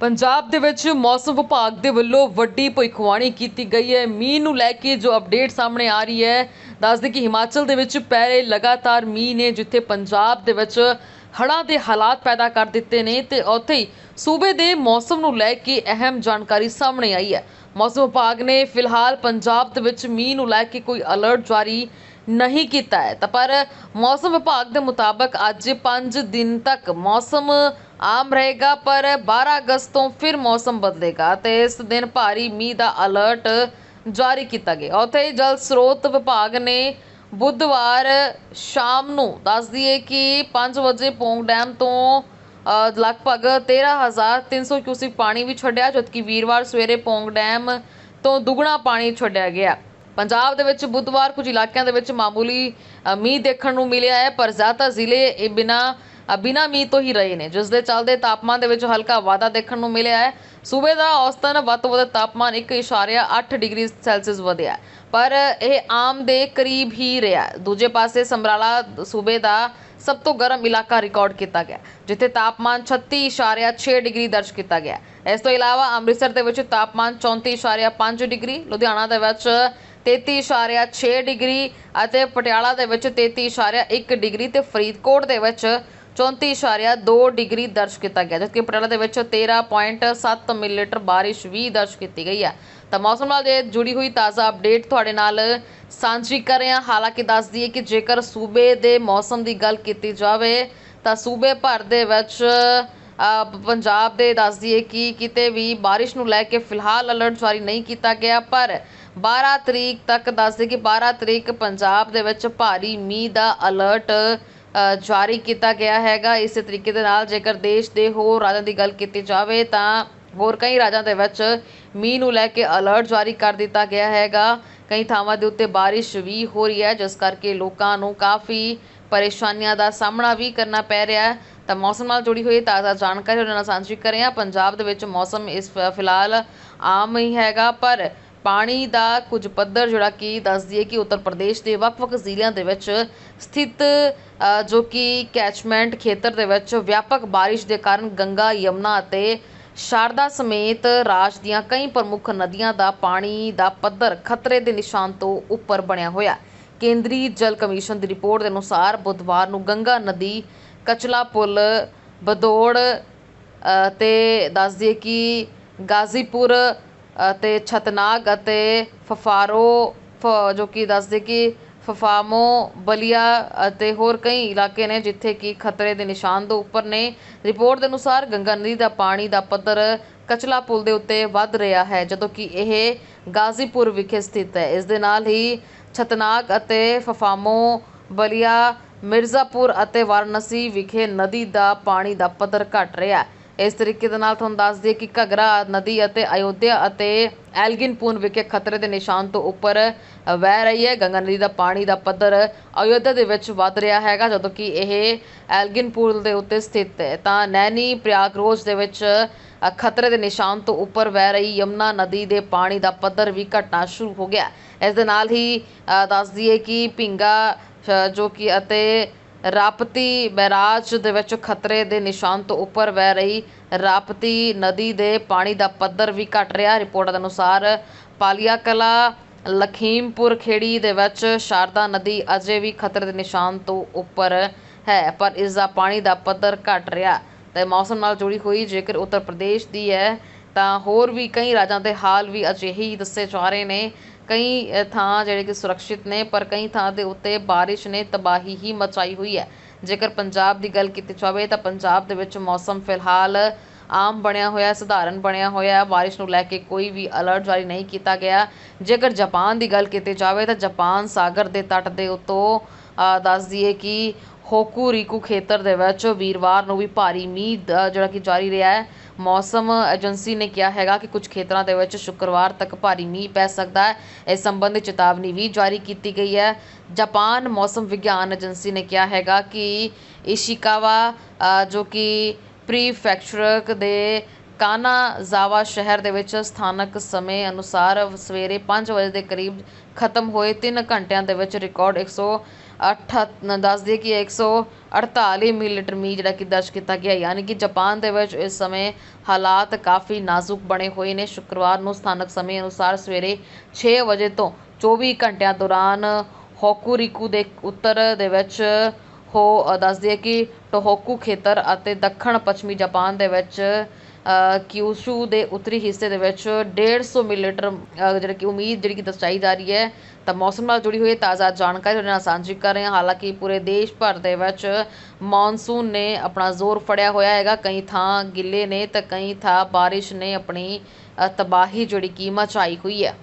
ਪੰਜਾਬ ਦੇ ਵਿੱਚ ਮੌਸਮ ਵਿਭਾਗ ਦੇ ਵੱਲੋਂ ਵੱਡੀ ਭਵਿੱਖਬਾਣੀ ਕੀਤੀ ਗਈ ਹੈ। ਮੀਂਹ ਨੂੰ ਲੈ ਕੇ ਜੋ ਅਪਡੇਟ ਸਾਹਮਣੇ ਆ ਰਹੀ ਹੈ, ਦੱਸਦੇ ਕਿ ਹਿਮਾਚਲ ਦੇ ਵਿੱਚ ਪੈ ਰਹੇ ਲਗਾਤਾਰ ਮੀਂਹ ਨੇ, ਜਿੱਥੇ ਪੰਜਾਬ ਦੇ ਵਿੱਚ ਹੜ੍ਹਾਂ ਦੇ ਹਾਲਾਤ ਪੈਦਾ ਕਰ ਦਿੱਤੇ ਨੇ ਤੇ ਉੱਥੇ ਹੀ ਸੂਬੇ ਦੇ ਮੌਸਮ ਨੂੰ ਲੈ ਕੇ ਅਹਿਮ ਜਾਣਕਾਰੀ ਸਾਹਮਣੇ ਆਈ ਹੈ। ਮੌਸਮ ਵਿਭਾਗ ਨੇ ਫਿਲਹਾਲ ਪੰਜਾਬ ਦੇ ਵਿੱਚ ਮੀਂਹ ਨੂੰ ਲੈ ਕੇ ਕੋਈ ਅਲਰਟ ਜਾਰੀ ਨਹੀਂ ਕੀਤਾ ਹੈ। ਤਾਂ ਪਰ ਮੌਸਮ ਵਿਭਾਗ ਦੇ ਮੁਤਾਬਕ ਅੱਜ 5 ਦਿਨ ਤੱਕ ਮੌਸਮ ਆਮ ਰਹੇਗਾ ਪਰ 12 ਅਗਸਤ ਤੋਂ ਫਿਰ ਮੌਸਮ ਬਦਲੇਗਾ ਤੇ ਇਸ ਦਿਨ ਭਾਰੀ ਮੀਂਹ ਦਾ ਅਲਰਟ ਜਾਰੀ ਕੀਤਾ ਗਿਆ। ਉੱਥੇ ਹੀ ਜਲ ਸਰੋਤ ਵਿਭਾਗ ਨੇ ਬੁੱਧਵਾਰ ਸ਼ਾਮ ਨੂੰ ਦੱਸ ਦਈਏ ਕਿ 5 ਵਜੇ ਪੌਂਗ ਡੈਮ ਤੋਂ ਅ, ਲਗਭਗ 13300 ਕਿਊਸਿਕ ਪਾਣੀ ਵੀ ਛੱਡਿਆ ਜਦਕਿ ਵੀਰਵਾਰ ਸਵੇਰੇ ਪੌਂਗ ਡੈਮ ਤੋਂ ਦੁੱਗਣਾ ਪਾਣੀ ਛੱਡਿਆ ਗਿਆ। ਪੰਜਾਬ ਦੇ ਵਿੱਚ ਬੁੱਧਵਾਰ ਕੁਝ ਇਲਾਕਿਆਂ ਦੇ ਵਿੱਚ ਮਾਮੂਲੀ ਮੀਂਹ ਦੇਖਣ ਨੂੰ ਮਿਲਿਆ ਹੈ, ਪਰ ਜ਼ਿਆਦਾਤਰ ਜ਼ਿਲ੍ਹੇ ਇਹ ਬਿਨਾ ਬਿਨਾ ਮੀਂਹ ਤੋਂ ਹੀ ਰਹੇ ਨੇ, ਜਿਸ ਦੇ ਚੱਲਦੇ ਤਾਪਮਾਨ ਦੇ ਵਿੱਚ ਹਲਕਾ ਵਾਧਾ ਦੇਖਣ ਨੂੰ ਮਿਲਿਆ ਹੈ। ਸੂਬੇ ਦਾ ਔਸਤਨ ਵੱਧ ਤੋਂ ਵੱਧ ਤਾਪਮਾਨ 1.8 ਡਿਗਰੀ ਸੈਲਸੀਅਸ ਵਧਿਆ ਪਰ ਇਹ ਆਮ ਦੇ ਕਰੀਬ ਹੀ ਰਿਹਾ ਦੂਜੇ ਪਾਸੇ ਸਮਰਾਲਾ ਸੂਬੇ ਦਾ ਸਭ ਤੋਂ ਗਰਮ ਇਲਾਕਾ ਰਿਕਾਰਡ ਕੀਤਾ ਗਿਆ, ਜਿੱਥੇ ਤਾਪਮਾਨ 36.6 ਡਿਗਰੀ ਦਰਜ ਕੀਤਾ ਗਿਆ ਇਸ ਤੋਂ ਇਲਾਵਾ ਅੰਮ੍ਰਿਤਸਰ ਦੇ ਵਿੱਚ ਤਾਪਮਾਨ 34.5 ਡਿਗਰੀ, ਲੁਧਿਆਣਾ ਦੇ ਵਿੱਚ 33.6 ਡਿਗਰੀ ਅਤੇ ਪਟਿਆਲਾ ਦੇ ਵਿੱਚ 33.1 ਡਿਗਰੀ ਤੇ ਫਰੀਦਕੋਟ ਦੇ ਵਿੱਚ 34.2 ਡਿਗਰੀ ਦਰਜ ਕੀਤਾ ਗਿਆ, ਜਦਕਿ ਪਟਿਆਲਾ ਦੇ ਵਿੱਚ 13.7 ਮਿਲੀਲੀਟਰ ਬਾਰਿਸ਼ ਵੀ ਦਰਜ ਕੀਤੀ ਗਈ ਹੈ। ਤਾਂ ਮੌਸਮ ਨਾਲ ਜੇ ਜੁੜੀ ਹੋਈ ਤਾਜ਼ਾ ਅਪਡੇਟ ਤੁਹਾਡੇ ਨਾਲ ਸਾਂਝੀ ਕਰ ਰਹੇ ਹਾਂ। ਹਾਲਾਂਕਿ ਦੱਸ ਦਈਏ ਕਿ ਜੇਕਰ ਸੂਬੇ ਦੇ ਮੌਸਮ ਦੀ ਗੱਲ ਕੀਤੀ ਜਾਵੇ, ਤਾਂ ਸੂਬੇ ਭਰ ਦੇ ਵਿੱਚ ਪੰਜਾਬ ਦੇ ਦੱਸ ਦਈਏ ਕਿ ਕਿਤੇ ਵੀ ਬਾਰਿਸ਼ ਨੂੰ ਲੈ ਕੇ ਫਿਲਹਾਲ ਅਲਰਟ ਜਾਰੀ ਨਹੀਂ ਕੀਤਾ ਗਿਆ, ਪਰ 12 ਤਰੀਕ ਤੱਕ ਦੱਸਦੇ ਕਿ 12 ਤਰੀਕ ਪੰਜਾਬ ਦੇ ਵਿੱਚ ਭਾਰੀ ਮੀਂਹ ਦਾ ਅਲਰਟ ਜਾਰੀ ਕੀਤਾ ਗਿਆ ਹੈਗਾ। ਇਸੇ ਤਰੀਕੇ ਦੇ ਨਾਲ ਜੇਕਰ ਦੇਸ਼ ਦੇ ਹੋਰ ਰਾਜਾਂ ਦੀ ਗੱਲ ਕੀਤੀ ਜਾਵੇ ਤਾਂ ਹੋਰ ਕਈ ਰਾਜਾਂ ਦੇ ਵਿੱਚ ਮੀਂਹ ਨੂੰ ਲੈ ਕੇ ਅਲਰਟ ਜਾਰੀ ਕਰ ਦਿੱਤਾ ਗਿਆ ਹੈਗਾ। ਕਈ ਥਾਵਾਂ ਦੇ ਉੱਤੇ ਬਾਰਿਸ਼ ਵੀ ਹੋ ਰਹੀ ਹੈ, ਜਿਸ ਕਰਕੇ ਲੋਕਾਂ ਨੂੰ ਕਾਫੀ ਪਰੇਸ਼ਾਨੀਆਂ ਦਾ ਸਾਹਮਣਾ ਵੀ ਕਰਨਾ ਪੈ ਰਿਹਾ ਹੈ। ਤਾਂ ਮੌਸਮ ਨਾਲ ਜੁੜੀ ਹੋਈ ਤਾਜ਼ਾ ਜਾਣਕਾਰੀ ਉਹਨਾਂ ਨਾਲ ਸਾਂਝੀ ਕਰ ਰਹੇ ਹਾਂ। ਪੰਜਾਬ ਦੇ ਵਿੱਚ ਮੌਸਮ ਇਸ ਫਿਲਹਾਲ ਆਮ ਹੀ ਹੈਗਾ, ਪਰ ਪਾਣੀ ਦਾ ਕੁਝ ਪੱਧਰ ਜਿਹੜਾ ਕਿ ਦੱਸ ਦਈਏ ਕਿ ਉੱਤਰ ਪ੍ਰਦੇਸ਼ ਦੇ ਵੱਖ-ਵੱਖ ਜ਼ਿਲ੍ਹਿਆਂ ਦੇ ਵਿੱਚ ਸਥਿਤ ਜੋ ਕਿ ਕੈਚਮੈਂਟ ਖੇਤਰ ਦੇ ਵਿੱਚ ਵਿਆਪਕ ਬਾਰਿਸ਼ ਦੇ ਕਾਰਨ ਗੰਗਾ ਯਮਨਾ ਅਤੇ ਸ਼ਾਰਦਾ ਸਮੇਤ ਰਾਜ ਦੀਆਂ ਕਈ ਪ੍ਰਮੁੱਖ ਨਦੀਆਂ ਦਾ ਪਾਣੀ ਦਾ ਪੱਧਰ ਖਤਰੇ ਦੇ ਨਿਸ਼ਾਨ ਤੋਂ ਉੱਪਰ ਬਣਿਆ ਹੋਇਆ। ਕੇਂਦਰੀ ਜਲ ਕਮਿਸ਼ਨ ਦੀ ਰਿਪੋਰਟ ਦੇ ਅਨੁਸਾਰ ਬੁੱਧਵਾਰ ਨੂੰ ਗੰਗਾ ਨਦੀ ਕਚਲਾ ਪੁਲ ਬਦੌੜ ਅ, ਤੇ ਦੱਸ ਦਈਏ ਕਿ ਗਾਜ਼ੀਪੁਰ ਅਤੇ ਛਤਨਾਗ ਅਤੇ ਫਫਾਰੋ, ਫ- ਜੋ ਕਿ ਦੱਸਦੇ ਕਿ ਫਫਾਮੋ, ਬਲੀਆ ਅਤੇ ਹੋਰ ਕਈ ਇਲਾਕੇ ਨੇ ਜਿੱਥੇ ਕਿ ਖਤਰੇ ਦੇ ਨਿਸ਼ਾਨ ਤੋਂ ਉੱਪਰ ਨੇ। ਰਿਪੋਰਟ ਦੇ ਅਨੁਸਾਰ ਗੰਗਾ ਨਦੀ ਦਾ ਪਾਣੀ ਦਾ ਪੱਧਰ ਕਚਲਾ ਪੁਲ ਦੇ ਉੱਤੇ ਵੱਧ ਰਿਹਾ ਹੈ, ਜਦੋਂ ਕਿ ਇਹ ਗਾਜ਼ੀਪੁਰ ਵਿਖੇ ਸਥਿਤ ਹੈ। ਇਸ ਦੇ ਨਾਲ ਹੀ ਛਤਨਾਗ ਅਤੇ ਫਫਾਮੋ, ਬਲੀਆ, ਮਿਰਜ਼ਾਪੁਰ ਅਤੇ ਵਾਰਾਣਸੀ ਵਿਖੇ ਨਦੀ ਦਾ ਪਾਣੀ ਦਾ ਪੱਧਰ ਘਟ ਰਿਹਾ ਹੈ। ਇਸ ਤਰੀਕੇ ਦੇ ਨਾਲ ਤੁਹਾਨੂੰ ਦੱਸ ਦਈਏ ਕਿ ਘਗਰਾ ਨਦੀ ਅਤੇ ਅਯੋਧਿਆ ਅਤੇ ਐਲਗਿਨਪੁਰ ਵਿਖੇ ਖਤਰੇ ਦੇ ਨਿਸ਼ਾਨ ਤੋਂ ਉੱਪਰ ਵਹਿ ਰਹੀ ਹੈ। ਗੰਗਾ ਨਦੀ ਦਾ ਪਾਣੀ ਦਾ ਪੱਧਰ ਅਯੋਧਿਆ ਦੇ ਵਿੱਚ ਵੱਧ ਰਿਹਾ ਹੈਗਾ ਜਦੋਂ ਕਿ ਇਹ ਐਲਗਿਨਪੁਰ ਦੇ ਉੱਤੇ ਸਥਿਤ ਹੈ। ਤਾਂ ਨੈਣੀ ਪ੍ਰਯਾਗਰੋਜ ਦੇ ਵਿੱਚ ਖਤਰੇ ਦੇ ਨਿਸ਼ਾਨ ਤੋਂ ਉੱਪਰ ਵਹਿ ਰਹੀ ਯਮਨਾ ਨਦੀ ਦੇ ਪਾਣੀ ਦਾ ਪੱਧਰ ਵੀ ਘਟਣਾ ਸ਼ੁਰੂ ਹੋ ਗਿਆ। ਇਸ ਦੇ ਨਾਲ ਹੀ ਅ, ਦੱਸ ਦਈਏ ਕਿ ਪਿੰਗਾ ਜੋ ਕਿ ਅਤੇ ਰਾਪਤੀ ਬੈਰਾਜ ਦੇ ਵਿੱਚ ਖਤਰੇ ਦੇ ਨਿਸ਼ਾਨ ਤੋਂ ਉੱਪਰ ਵਹਿ ਰਹੀ ਰਾਪਤੀ ਨਦੀ ਦੇ ਪਾਣੀ ਦਾ ਪੱਧਰ ਵੀ ਘਟ ਰਿਹਾ। ਰਿਪੋਰਟ ਦੇ ਅਨੁਸਾਰ ਪਾਲੀਆ ਕਲਾ ਲਖੀਮਪੁਰ ਖੇੜੀ ਦੇ ਵਿੱਚ ਸ਼ਾਰਦਾ ਨਦੀ ਅਜੇ ਵੀ ਖਤਰੇ ਦੇ ਨਿਸ਼ਾਨ ਤੋਂ ਉੱਪਰ ਹੈ, ਪਰ ਇਸ ਦਾ ਪਾਣੀ ਦਾ ਪੱਧਰ ਘਟ ਰਿਹਾ ਤੇ ਮੌਸਮ ਨਾਲ ਜੁੜੀ ਹੋਈ ਜੇਕਰ ਉੱਤਰ ਪ੍ਰਦੇਸ਼ ਦੀ ਹੈ ਤਾਂ ਹੋਰ ਵੀ ਕਈ ਰਾਜਾਂ ਦੇ ਹਾਲ ਵੀ ਅਜਿਹੇ ਹੀ ਦੱਸੇ ਜਾ ਰਹੇ ਨੇ ਕਈ ਥਾਂ ਜਿਹੜੇ ਕਿ ਸੁਰੱਖਿਅਤ ਨੇ ਪਰ ਕਈ ਥਾਂ ਦੇ ਉੱਤੇ ਬਾਰਿਸ਼ ਨੇ ਤਬਾਹੀ ਹੀ ਮਚਾਈ ਹੋਈ ਹੈ। ਜੇਕਰ ਪੰਜਾਬ ਦੀ ਗੱਲ ਕੀਤੀ ਜਾਵੇ ਤਾਂ ਪੰਜਾਬ ਦੇ ਵਿੱਚ ਮੌਸਮ ਫਿਲਹਾਲ ਆਮ ਬਣਿਆ ਹੋਇਆ ਸਧਾਰਨ ਬਣਿਆ ਹੋਇਆ ਬਾਰਿਸ਼ ਨੂੰ ਲੈ ਕੇ ਕੋਈ ਵੀ ਅਲਰਟ ਜਾਰੀ ਨਹੀਂ ਕੀਤਾ ਗਿਆ। ਜੇਕਰ ਜਾਪਾਨ ਦੀ ਗੱਲ ਕੀਤੀ ਜਾਵੇ ਤਾਂ ਜਾਪਾਨ ਸਾਗਰ ਦੇ ਤੱਟ ਦੇ ਉੱਤੋਂ ਅ, ਦੱਸ ਦਈਏ ਕਿ ਹੋਕੂਰੀਕੂ ਖੇਤਰ ਦੇ ਵਿੱਚ ਵੀਰਵਾਰ ਨੂੰ ਵੀ ਭਾਰੀ ਮੀਂਹ ਜਿਹੜਾ ਕਿ ਜਾਰੀ ਰਿਹਾ ਹੈ। ਮੌਸਮ ਏਜੰਸੀ ਨੇ ਕਿਹਾ ਹੈਗਾ ਕਿ ਕੁਝ ਖੇਤਰਾਂ ਦੇ ਵਿੱਚ ਸ਼ੁੱਕਰਵਾਰ ਤੱਕ ਭਾਰੀ ਮੀਂਹ ਪੈ ਸਕਦਾ ਹੈ। ਇਸ ਸੰਬੰਧੀ ਚੇਤਾਵਨੀ ਵੀ ਜਾਰੀ ਕੀਤੀ ਗਈ ਹੈ। ਜਾਪਾਨ ਮੌਸਮ ਵਿਗਿਆਨ ਏਜੰਸੀ ਨੇ ਕਿਹਾ ਹੈਗਾ ਕਿ ਇਸ਼ੀਕਾਵਾ ਜੋ ਕਿ ਪ੍ਰੀਫੈਕਚਰ ਦੇ ਕਾਨਾਜ਼ਾਵਾ ਸ਼ਹਿਰ ਦੇ ਵਿੱਚ ਸਥਾਨਕ ਸਮੇਂ ਅਨੁਸਾਰ ਸਵੇਰੇ 5 ਵਜੇ ਦੇ ਕਰੀਬ ਖਤਮ ਹੋਏ 3 ਘੰਟਿਆਂ ਦੇ ਵਿੱਚ ਰਿਕਾਰਡ 100 ਅੱਠ ਦੱਸ ਦਈਏ ਕਿ 148 ਮਿਲੀਲੀਟਰ ਮੀਂਹ ਜਿਹੜਾ ਕਿ ਦਰਜ ਕੀਤਾ ਗਿਆ ਯਾਨੀ ਕਿ ਜਾਪਾਨ ਦੇ ਵਿੱਚ ਇਸ ਸਮੇਂ ਹਾਲਾਤ ਕਾਫੀ ਨਾਜ਼ੁਕ ਬਣੇ ਹੋਏ ਨੇ। ਸ਼ੁੱਕਰਵਾਰ ਨੂੰ ਸਥਾਨਕ ਸਮੇਂ ਅਨੁਸਾਰ ਸਵੇਰੇ ਛੇ ਵਜੇ ਤੋਂ 24 ਘੰਟਿਆਂ ਦੌਰਾਨ ਹੋਕੂਰੀਕੂ ਦੇ ਉੱਤਰ ਦੇ ਵਿੱਚ ਹੋ ਅ, ਦੱਸ ਦਈਏ ਕਿ ਟੋਹੋਕੂ ਖੇਤਰ ਅਤੇ ਦੱਖਣ ਪੱਛਮੀ ਜਾਪਾਨ ਦੇ ਵਿੱਚ ਕਿਊਸ਼ੂ ਦੇ ਉੱਤਰੀ ਹਿੱਸੇ ਦੇ ਵਿੱਚ 150 ਮਿਲੀਲੀਟਰ ਜਿਹੜਾ ਕਿ ਉਮੀਦ ਜਿਹੜੀ ਕਿ ਦਰਸਾਈ ਜਾ ਰਹੀ ਹੈ ਤਾਂ ਮੌਸਮ ਨਾਲ ਜੁੜੀ ਹੋਈ ਤਾਜ਼ਾ ਜਾਣਕਾਰੀ ਤੁਹਾਡੇ ਨਾਲ ਸਾਂਝੀ ਕਰ ਰਹੇ ਹਾਂ। ਹਾਲਾਂਕਿ ਪੂਰੇ ਦੇਸ਼ ਭਰ ਦੇ ਵਿੱਚ ਮੌਨਸੂਨ ਨੇ ਆਪਣਾ ਜ਼ੋਰ ਫੜਿਆ ਹੋਇਆ ਹੈਗਾ। ਕਈ ਥਾਂ ਗਿੱਲੇ ਨੇ ਤਾਂ ਕਈ ਥਾਂ ਬਾਰਿਸ਼ ਨੇ ਆਪਣੀ ਤਬਾਹੀ ਜਿਹੜੀ ਕੀ ਮਚਾਈ ਹੋਈ ਹੈ।